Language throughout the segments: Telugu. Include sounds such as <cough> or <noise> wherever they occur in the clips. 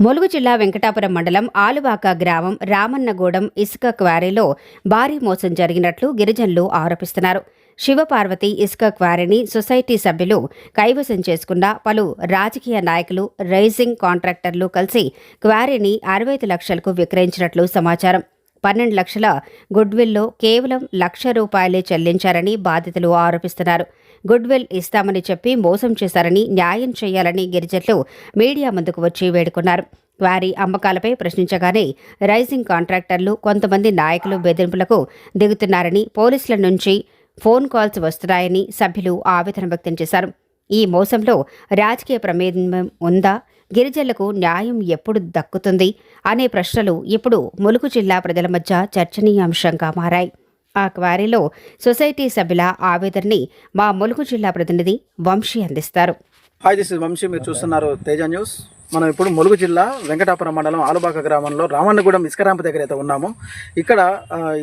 ములుగు జిల్లా వెంకటాపురం మండలం ఆలువాక గ్రామం రామన్నగూడెం ఇసుక క్వారీలో భారీ మోసం జరిగినట్లు గిరిజనులు ఆరోపిస్తున్నారు. శివపార్వతి ఇసుక క్వారీని సొసైటీ సభ్యులు కైవసం చేసుకున్న పలు రాజకీయ నాయకులు రైజింగ్ కాంట్రాక్టర్లు కలిసి క్వారీని అరవై ఐదు లక్షలకు విక్రయించినట్లు సమాచారం. పన్నెండు లక్షల గుడ్విల్లో కేవలం లక్ష రూపాయలే చెల్లించారని బాధితులు ఆరోపిస్తున్నారు. గుడ్ విల్ ఇస్తామని చెప్పి మోసం చేశారని న్యాయం చేయాలని గిరిజనులు మీడియా ముందుకు వచ్చి వేడుకున్నారు. క్వారీ అమ్మకాలపై ప్రశ్నించగానే రైజింగ్ కాంట్రాక్టర్లు కొంతమంది నాయకులు బెదిరింపులకు దిగుతున్నారని పోలీసుల నుంచి ఫోన్ కాల్స్ వస్తున్నాయని సభ్యులు ఆవేదన వ్యక్తం చేశారు. ఈ మోసంలో రాజకీయ ప్రమేయం ఉందా? గిరిజనులకు న్యాయం ఎప్పుడు దక్కుతుంది? అనే ప్రశ్నలు ఇప్పుడు ములుగు జిల్లా ప్రజల మధ్య చర్చనీయాంశంగా మారాయి. ఆ క్వారీలో సొసైటీ సభ్యుల ఆవేదనని మా ములుగు జిల్లా ప్రతినిధి వంశీ అందిస్తారు. Hi this is Vamsi. మీరు చూస్తున్నారు తేజ న్యూస్. మనం ఇప్పుడు ములుగు జిల్లా వెంకటాపురం మండలం ఆలుబాక గ్రామంలో రామన్నగూడెం ఇసుక ర్యాంపు దగ్గర అయితే ఉన్నాము. ఇక్కడ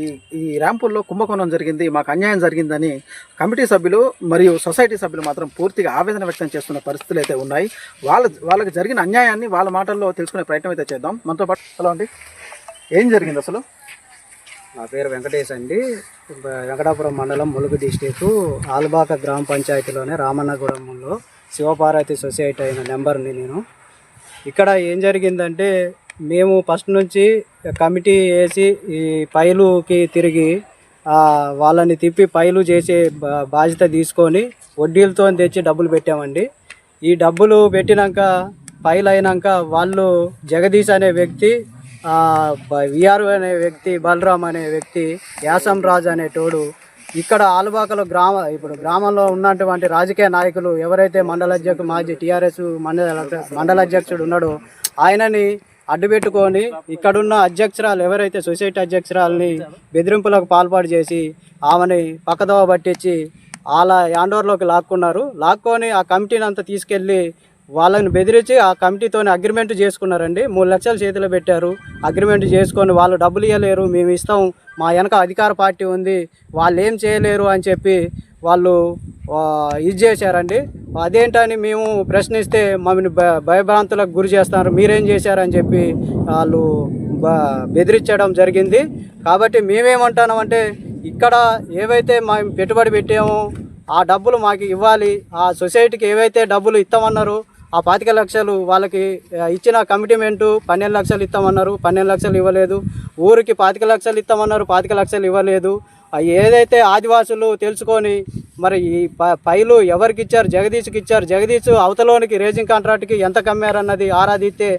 ఈ ఈ ర్యాంపుల్లో కుంభకోణం జరిగింది మాకు అన్యాయం జరిగిందని కమిటీ సభ్యులు మరియు సొసైటీ సభ్యులు మాత్రం పూర్తిగా ఆవేదన వ్యక్తం చేస్తున్న పరిస్థితులు అయితే ఉన్నాయి. వాళ్ళ వాళ్ళకి జరిగిన అన్యాయాన్ని వాళ్ళ మాటల్లో తెలుసుకునే ప్రయత్నం అయితే చేద్దాం. మనతో పాటు హలో అండి. ఏం జరిగింది అసలు? నా పేరు వెంకటేష్ అండి. వెంకటాపురం మండలం ములుగు డిస్టిక్ ఆల్బాక గ్రామ పంచాయతీలోనే రామన్నగూడెంలో శివపార్వతి సొసైటీ అయిన నెంబర్ని నేను. ఇక్కడ ఏం జరిగిందంటే మేము ఫస్ట్ నుంచి కమిటీ వేసి ఈ పైలుకి తిరిగి వాళ్ళని తిప్పి పైలు చేసే బాధ్యత తీసుకొని వడ్డీలతో తెచ్చి డబ్బులు పెట్టామండి. ఈ డబ్బులు పెట్టినాక పైలు అయినాక వాళ్ళు జగదీష్ అనే వ్యక్తి విఆర్ అనే వ్యక్తి బలరాం అనే వ్యక్తి యాసం రాజు అనేటోడు ఇక్కడ ఆలుబాకలో గ్రామ ఇప్పుడు గ్రామంలో ఉన్నటువంటి రాజకీయ నాయకులు ఎవరైతే మండల మాజీ టీఆర్ఎస్ మండల మండల అధ్యక్షుడు ఉన్నాడో ఆయనని అడ్డుపెట్టుకొని ఇక్కడున్న అధ్యక్షురాలు ఎవరైతే సొసైటీ అధ్యక్షురాలని బెదిరింపులకు పాల్పాటు చేసి ఆమెని పక్కదోవ పట్టించి వాళ్ళ యాండోర్లోకి లాక్కున్నారు. లాక్కొని ఆ కమిటీని అంతా తీసుకెళ్ళి వాళ్ళని బెదిరించి ఆ కమిటీతో అగ్రిమెంట్ చేసుకున్నారండి. మూడు లక్షలు చేతిలో పెట్టారు. అగ్రిమెంట్ చేసుకొని వాళ్ళు డబ్బులు ఇవ్వలేరు మేము ఇస్తాం. మా వెనక అధికార పార్టీ ఉంది. వాళ్ళు ఏం చేయలేరు అని చెప్పి వాళ్ళు ఇది చేశారండి. అదేంటని మేము ప్రశ్నిస్తే మమ్మల్ని భయభ్రాంతులకు గురి చేస్తున్నారు మీరేం చేశారని చెప్పి వాళ్ళు బ బెదిరించడం జరిగింది. కాబట్టి మేమేమంటున్నామంటే ఇక్కడ ఏవైతే మేము పెట్టుబడి పెట్టామో ఆ డబ్బులు మాకు ఇవ్వాలి. ఆ సొసైటీకి ఏవైతే డబ్బులు ఇస్తామన్నారో ఆ పాతిక లక్షలు వాళ్ళకి ఇచ్చిన కమిటిమెంటు పన్నెండు లక్షలు ఇస్తామన్నారు పన్నెండు లక్షలు ఇవ్వలేదు. ఊరికి పాతిక లక్షలు ఇస్తామన్నారు పాతిక లక్షలు ఇవ్వలేదు. ఏదైతే ఆదివాసులు తెలుసుకొని మరి ఈ పైలు ఎవరికి ఇచ్చారు? జగదీష్కి ఇచ్చారు. జగదీష్ అవతలోనికి రేజింగ్ కాంట్రాక్ట్కి ఎంత కమ్మారన్నది ఆరాధిస్తే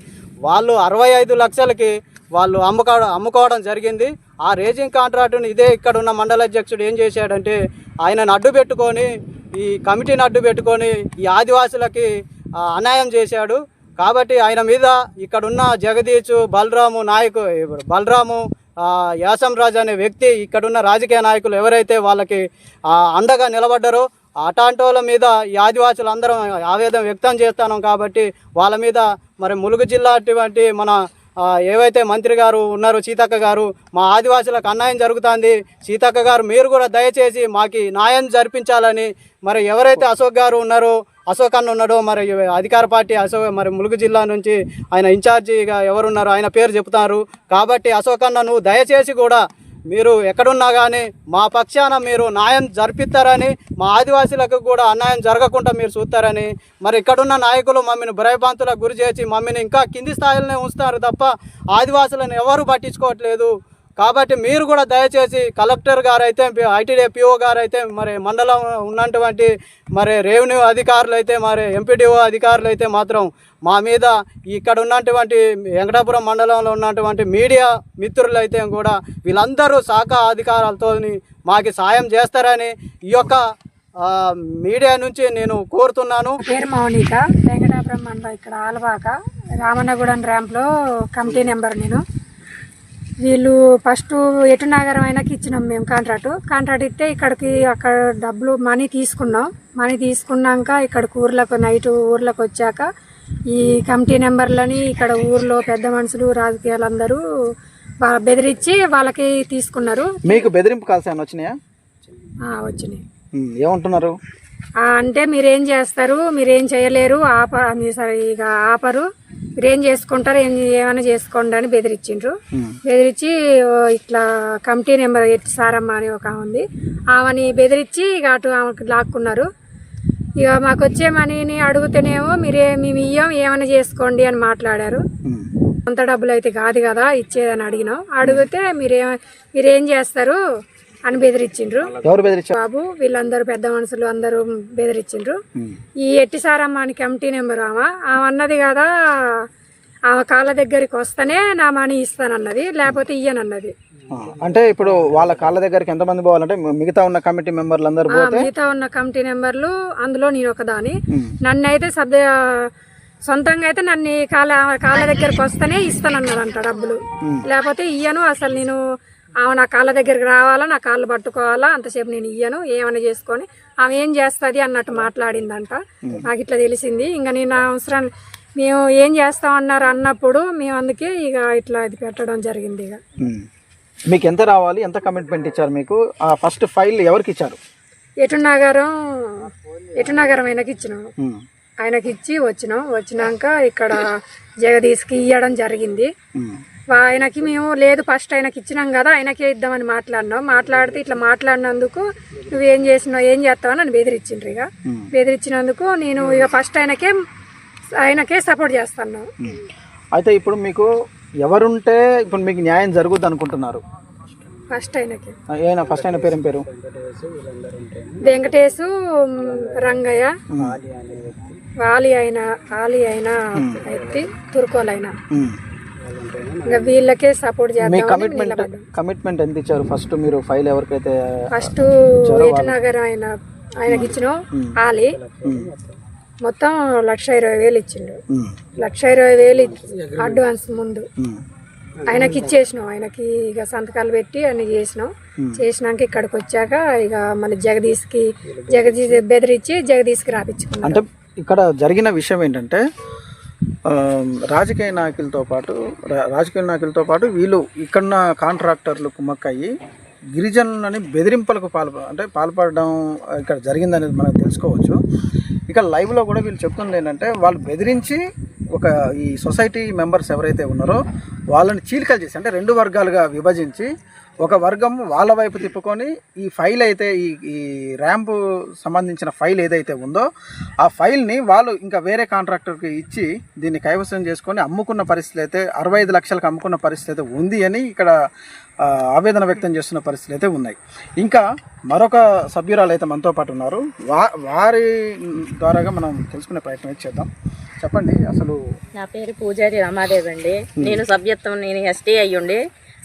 వాళ్ళు అరవై ఐదు లక్షలకి వాళ్ళు అమ్ముకో అమ్ముకోవడం జరిగింది. ఆ రేజింగ్ కాంట్రాక్టుని ఇదే ఇక్కడ ఉన్న మండల అధ్యక్షుడు ఏం చేశాడంటే ఆయనను అడ్డు పెట్టుకొని ఈ కమిటీని అడ్డు పెట్టుకొని ఈ ఆదివాసులకి అన్యాయం చేశాడు. కాబట్టి ఆయన మీద ఇక్కడున్న జగదీష్ బలరాము నాయకు బలరాము ఆ, యాసం అనే వ్యక్తి ఇక్కడున్న రాజకీయ నాయకులు ఎవరైతే వాళ్ళకి అండగా నిలబడ్డారో అటాంటోల మీద ఈ ఆదివాసులు అందరం ఆవేదన వ్యక్తం చేస్తాను కాబట్టి వాళ్ళ మీద మరి ములుగు జిల్లా అటువంటి మన ఏవైతే మంత్రి గారు ఉన్నారో సీతక్క గారు మా ఆదివాసులకు అన్యాయం జరుగుతుంది. సీతక్క గారు మీరు కూడా దయచేసి మాకి న్యాయం జరిపించాలని మరి ఎవరైతే అశోక్ గారు ఉన్నారో అశోక్ అన్న ఉన్నాడో మరి అధికార పార్టీ అశోక్ మరి ములుగు జిల్లా నుంచి ఆయన ఇన్ఛార్జిగా ఎవరున్నారో ఆయన పేరు చెప్తారు. కాబట్టి అశోక్ అన్న నువ్వు దయచేసి కూడా మీరు ఎక్కడున్నా కానీ మా పక్షాన మీరు న్యాయం జరిపిస్తారని మా ఆదివాసీలకు కూడా అన్యాయం జరగకుండా మీరు చూస్తారని మరి ఇక్కడున్న నాయకులు మమ్మల్ని భయభ్రాంతులకు గురి చేసి మమ్మల్ని ఇంకా కింది స్థాయిలోనే ఉంచుతారు తప్ప ఆదివాసులను ఎవరు పట్టించుకోవట్లేదు. కాబట్టి మీరు కూడా దయచేసి కలెక్టర్ గారు అయితే ఐటీడీ పిఓ గారు అయితే మరి మండలం ఉన్నటువంటి మరి రెవెన్యూ అధికారులు అయితే మరి ఎంపీడీఓ అధికారులు అయితే మాత్రం మా మీద ఇక్కడ ఉన్నటువంటి వెంకటాపురం మండలంలో ఉన్నటువంటి మీడియా మిత్రులు అయితే కూడా వీళ్ళందరూ శాఖ అధికారులతో మాకు సాయం చేస్తారని ఈ యొక్క మీడియా నుంచి నేను కోరుతున్నాను. పేరు మౌనిక. వెంకటాపురం మండలం ఇక్కడ ఆలవాక. రామన్నగూడెం ర్యాంప్లో కమిటీ నెంబర్ నేను. వీళ్ళు ఫస్ట్ ఎటు నగరం అయినాకి ఇచ్చినాం మేము కాంట్రాక్ట్ కాంట్రాక్ట్ ఇస్తే ఇక్కడికి అక్కడ డబ్బులు మనీ తీసుకున్నాం. మనీ తీసుకున్నాక ఇక్కడ ఊర్లకు నైట్ ఊర్లకు వచ్చాక ఈ కమిటీ నెంబర్లని ఇక్కడ ఊర్లో పెద్ద మనుషులు రాజకీయాలందరూ వా- బెదిరించి వాళ్ళకి తీసుకున్నారు. మీకు బెదిరింపు కాల్స్ ఏమైనా వచ్చినాయా? వచ్చినాయి. ఏమంటున్నారు? అంటే మీరేం చేస్తారు? మీరేం చేయలేరు? ఆప సరే ఇక ఆపరు. మీరు ఏం చేసుకుంటారు ఏం ఏమైనా చేసుకోండి అని బెదిరించిండ్రు బెదిరించి ఇట్లా కమిటీ నెంబర్ సారమ్మ అని ఒక ఉంది. ఆమెని బెదిరించి ఇక అటు ఆమెకు లాక్కున్నారు. ఇక మాకు వచ్చే మనీని అడుగుతేనేమో మీరే మేము ఇయ్యం ఏమైనా చేసుకోండి అని మాట్లాడారు. అంత డబ్బులు అయితే కాదు కదా ఇచ్చేదని అడిగినాం. అడిగితే మీరే మీరేం చేస్తారు? అని బెదిరించిండ్రు ఎవరు బెదిరించారు బాబు వీళ్ళందరూ పెద్ద మనుషులు అందరూ బెదిరించిండ్రు ఈ ఎట్టి సారమ్మ అని కమిటీ నెంబర్ ఆమె. ఆమె అన్నది కదా ఆమె కాళ్ళ దగ్గరికి వస్తేనే నా మనీ ఇస్తానన్నది లేకపోతే ఇయ్యనన్నది. అంటే ఇప్పుడు వాళ్ళ కాళ్ళ దగ్గరికి ఎంతమంది పోవాలంటే మిగతా ఉన్న కమిటీ మెంబర్లు అందరూ మిగతా ఉన్న కమిటీ నెంబర్లు అందులో నేను ఒకదాని. నన్ను అయితే సభ్య సొంతంగా అయితే నన్ను కాళ్ళ కాళ్ళ దగ్గరికి వస్తేనే ఇస్తానన్నదంట డబ్బులు. లేకపోతే ఇయ్యను అసలు నేను ఆమె నా కాళ్ళ దగ్గరికి రావాలా నా కాళ్ళు పట్టుకోవాలా అంతసేపు నేను ఇయ్యను ఏమైనా చేసుకొని. ఆమె ఏం చేస్తుంది అన్నట్టు మాట్లాడిందంట. నాకు ఇట్లా తెలిసింది. ఇంకా నేను అవసరం మేము ఏం చేస్తామన్నారు అన్నప్పుడు మేము అందుకే ఇక ఇట్లా ఇది పెట్టడం జరిగింది ఇక. మీకు ఎంత రావాలి? ఎంత కమిట్మెంట్ ఇచ్చారు మీకు? ఆ ఫస్ట్ ఫైల్ ఎవరికి ఇచ్చారు? ఎటు నగరం ఎటు నగరం ఆయనకి ఇచ్చినాం. ఆయనకి ఇచ్చి వచ్చినాం. వచ్చినాక ఇక్కడ జగదీష్కి ఇవ్వడం జరిగింది. ఆయనకి మేము లేదు ఫస్ట్ ఆయనకి ఇచ్చినాం కదా ఆయనకే ఇద్దామని మాట్లాడినాం. మాట్లాడితే ఇట్లా మాట్లాడినందుకు నువ్వేం చేసినావు ఏం చేస్తావు అని బెదిరించిండ్రు ఇక. బెదిరించినందుకు నేను ఇక ఫస్ట్ ఆయనకే ఆయనకే సపోర్ట్ చేస్తాను. అయితే ఇప్పుడు మీకు ఎవరుంటే ఇప్పుడు మీకు న్యాయం జరుగుద్ది అనుకుంటున్నారు? ఫస్ట్ ఆయనకి. ఏనా ఫస్ట్ అయిన పేరు ఏం పేరు? వెంకటేశు రంగయ్య వాలి అయిన ఆలి అయిన ఎత్తి తుర్కోలైన. ఇంకా వీళ్ళకే సపోర్ట్ మీ చేద్దాం కమిట్మెంట్ కమిట్మెంట్ ఎంత ఇచ్చారు? ఫస్ట్ మీరు ఫైల్ ఎవరికైతే ఫస్ట్ ఎటు నగరం ఆయన ఆయనకి ఇచ్చినాం ఆలి. ఉమ్. మొత్తం లక్ష ఇరవై వేలు ఇచ్చిండు. లక్ష ఇరవై వేలు అడ్వాన్స్ ముందు. ఆయనకి ఇచ్చేసినాం. ఆయనకి ఇక సంతకాలు పెట్టి అన్ని చేసినాం. చేసినాక ఇక్కడికి వచ్చాక ఇక మళ్ళీ జగదీష్కి జగదీష్ బెదిరించి జగదీష్కి రాపించుకున్నాం అంటే ఇక్కడ జరిగిన విషయం ఏంటంటే రాజకీయ నాయకులతో పాటు రా- రాజకీయ నాయకులతో పాటు వీళ్ళు ఇక్కడున్న కాంట్రాక్టర్లు కుమ్మక్కయ్యి గిరిజనులని బెదిరింపులకు పాల్ప అంటే పాల్పడడం ఇక్కడ జరిగిందనేది మనం తెలుసుకోవచ్చు. ఇక లైవ్లో కూడా వీళ్ళు చెప్తుంది ఏంటంటే వాళ్ళు బెదిరించి ఒక ఈ సొసైటీ మెంబర్స్ ఎవరైతే ఉన్నారో వాళ్ళని చీలికలు చేసి అంటే రెండు వర్గాలుగా విభజించి ఒక వర్గం వాళ్ళ వైపు తిప్పుకొని ఈ ఫైల్ అయితే ఈ ఈ ర్యాంపు సంబంధించిన ఫైల్ ఏదైతే ఉందో ఆ ఫైల్ని వాళ్ళు ఇంకా వేరే కాంట్రాక్టర్కి ఇచ్చి దీన్ని కైవసం చేసుకొని అమ్ముకున్న పరిస్థితి అయితే అరవై ఐదు లక్షలకు అమ్ముకున్న పరిస్థితి అయితే ఉంది అని ఇక్కడ ఆవేదన వ్యక్తం చేస్తున్న పరిస్థితులు అయితే ఉన్నాయి. ఇంకా మరొక సభ్యురాలు అయితే మనతో పాటు ఉన్నారు. వా వారి ద్వారాగా మనం తెలుసుకునే ప్రయత్నం చేద్దాం. చెప్పండి అసలు నా పేరు పూజారి రమాదేవి అండి. నేను సభ్యత్వం నేను ఎస్టీ అయ్యుండి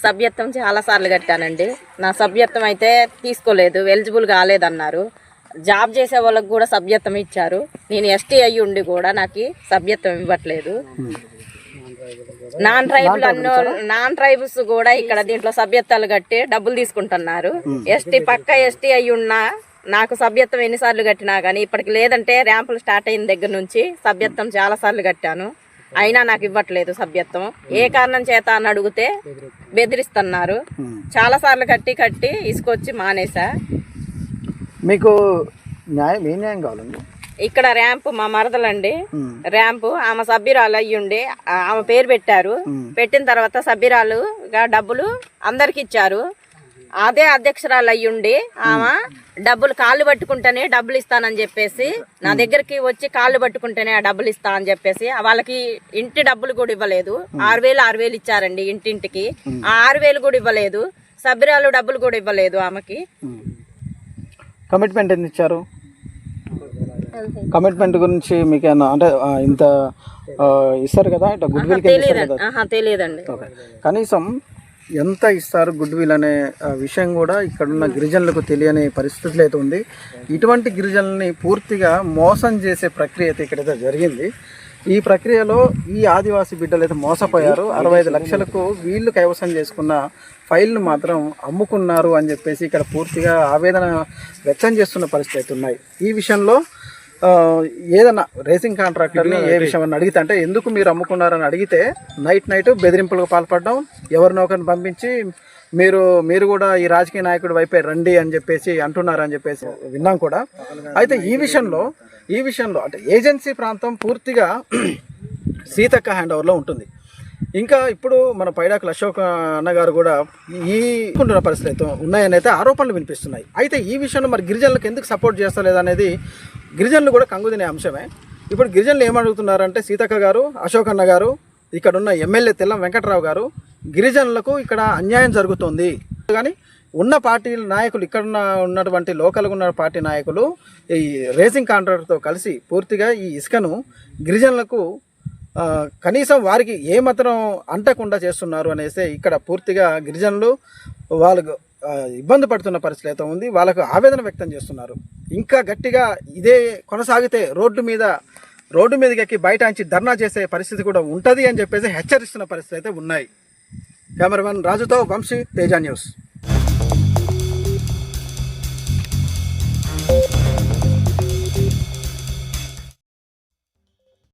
సభ్యత్వం చాలా సార్లు కట్టానండి. నా సభ్యత్వం అయితే తీసుకోలేదు ఎలిజిబుల్ కాలేదన్నారు. జాబ్ చేసే వాళ్ళకి కూడా సభ్యత్వం ఇచ్చారు. నేను ఎస్టీ అయ్యి ఉండి కూడా నాకు సభ్యత్వం ఇవ్వట్లేదు. నాన్ ట్రైబుల్ అన్నో నాన్ ట్రైబుల్స్ కూడా ఇక్కడ దీంట్లో సభ్యత్వాలు కట్టి డబ్బులు తీసుకుంటున్నారు. ఎస్టీ పక్క ఎస్టీ అయ్యి ఉన్నా నాకు సభ్యత్వం ఎన్నిసార్లు కట్టినా కానీ ఇప్పటికి లేదంటే ర్యాంపులు స్టార్ట్ అయిన దగ్గర నుంచి సభ్యత్వం చాలా సార్లు కట్టాను. అయినా నాకు ఇవ్వట్లేదు సభ్యత్వం. ఏ కారణం చేత అని అడిగితే బెదిరిస్తున్నారు. చాలా సార్లు కట్టి కట్టి ఇసుకొచ్చి మానేసా. మీకు న్యాయం ఏ న్యాయం కావాలండి. ఇక్కడ ర్యాంప్ మా మరదలండి. ర్యాంపు ఆమె సభ్యురాలు అయ్యుండి ఆమె పేరు పెట్టారు. పెట్టిన తర్వాత సభ్యురాలుగా డబ్బులు అందరికి ఇచ్చారు అదే అధ్యక్షురాలు అయ్యుండి ఆమె డబ్బులు కాళ్ళు పట్టుకుంటేనే డబ్బులు ఇస్తానని చెప్పేసి నా దగ్గరికి వచ్చి కాళ్ళు పట్టుకుంటేనే ఆ డబ్బులు ఇస్తా అని చెప్పేసి వాళ్ళకి ఇంటి డబ్బులు కూడా ఇవ్వలేదు. ఆరు వేలు ఆరు వేలు ఇచ్చారండి ఇంటింటికి. ఆ ఆరు వేలు కూడా ఇవ్వలేదు. సభ్యురాలు డబ్బులు కూడా ఇవ్వలేదు ఆమెకి. కమిట్మెంట్ ఎంత ఇచ్చారు? కమిట్మెంట్ గురించి మీకు అంటే ఇంత ఇస్తారు కదా? ఇట్లా గుడ్ విల్ ఇస్తారు తెలియదండి. కనీసం ఎంత ఇస్తారు గుడ్ విల్ అనే విషయం కూడా ఇక్కడున్న గిరిజనులకు తెలియని పరిస్థితులు అయితే ఉంది. ఇటువంటి గిరిజనుల్ని పూర్తిగా మోసం చేసే ప్రక్రియ అయితే ఇక్కడైతే జరిగింది. ఈ ప్రక్రియలో ఈ ఆదివాసీ బిడ్డలు అయితే మోసపోయారు. అరవై ఐదు లక్షలకు వీళ్ళు కైవసం చేసుకున్న ఫైల్ను మాత్రం అమ్ముకున్నారు అని చెప్పేసి ఇక్కడ పూర్తిగా ఆవేదన వ్యక్తం చేస్తున్న పరిస్థితి అయితే ఉన్నాయి. ఈ విషయంలో ఏదన్నా రేసింగ్ కాంట్రాక్టర్ని ఏ విషయం అని అడిగితే అంటే ఎందుకు మీరు అమ్ముకున్నారని అడిగితే నైట్ నైట్ బెదిరింపులకు పాల్పడడం ఎవరినో ఒకరిని పంపించి మీరు మీరు కూడా ఈ రాజకీయ నాయకుడి వైపే రండి అని చెప్పేసి అంటున్నారు అని చెప్పేసి విన్నాం కూడా. అయితే ఈ విషయంలో ఈ విషయంలో అంటే ఏజెన్సీ ప్రాంతం పూర్తిగా <clears throat> సీతక్క హ్యాండ్ ఓవర్లో ఉంటుంది. ఇంకా ఇప్పుడు మన పైడాకుల అశోక్ అన్నగారు కూడా ఈ ఉంటున్న పరిస్థితులు అయితే ఉన్నాయని అయితే ఆరోపణలు వినిపిస్తున్నాయి. అయితే ఈ విషయంలో మరి గిరిజనులకు ఎందుకు సపోర్ట్ చేస్తలేదు అనేది గిరిజనులు కూడా కంగుదినే అంశమే. ఇప్పుడు గిరిజనులు ఏమడుగుతున్నారంటే సీతక్క గారు అశోక్ అన్న గారు ఇక్కడ ఉన్న ఎమ్మెల్యే తెల్లం వెంకటరావు గారు గిరిజనులకు ఇక్కడ అన్యాయం జరుగుతుంది. కానీ ఉన్న పార్టీ నాయకులు ఇక్కడ ఉన్నటువంటి లోకల్గా ఉన్న పార్టీ నాయకులు ఈ రేసింగ్ కాంట్రాక్టర్తో కలిసి పూర్తిగా ఈ ఇసుకను గిరిజనులకు కనీసం వారికి ఏ మాత్రం అంటకుండా చేస్తున్నారు అనేసి ఇక్కడ పూర్తిగా గిరిజనులు వాళ్ళకు ఇబ్బంది పడుతున్న పరిస్థితి అయితే ఉంది. వాళ్ళకు ఆవేదన వ్యక్తం చేస్తున్నారు. ఇంకా గట్టిగా ఇదే కొనసాగితే రోడ్డు మీద రోడ్డు మీదకి ఎక్కి బయటాంచి ధర్నా చేసే పరిస్థితి కూడా ఉంటుంది అని చెప్పేసి హెచ్చరిస్తున్న పరిస్థితి అయితే ఉన్నాయి. కెమెరామెన్ రాజుతో వంశీ తేజ న్యూస్.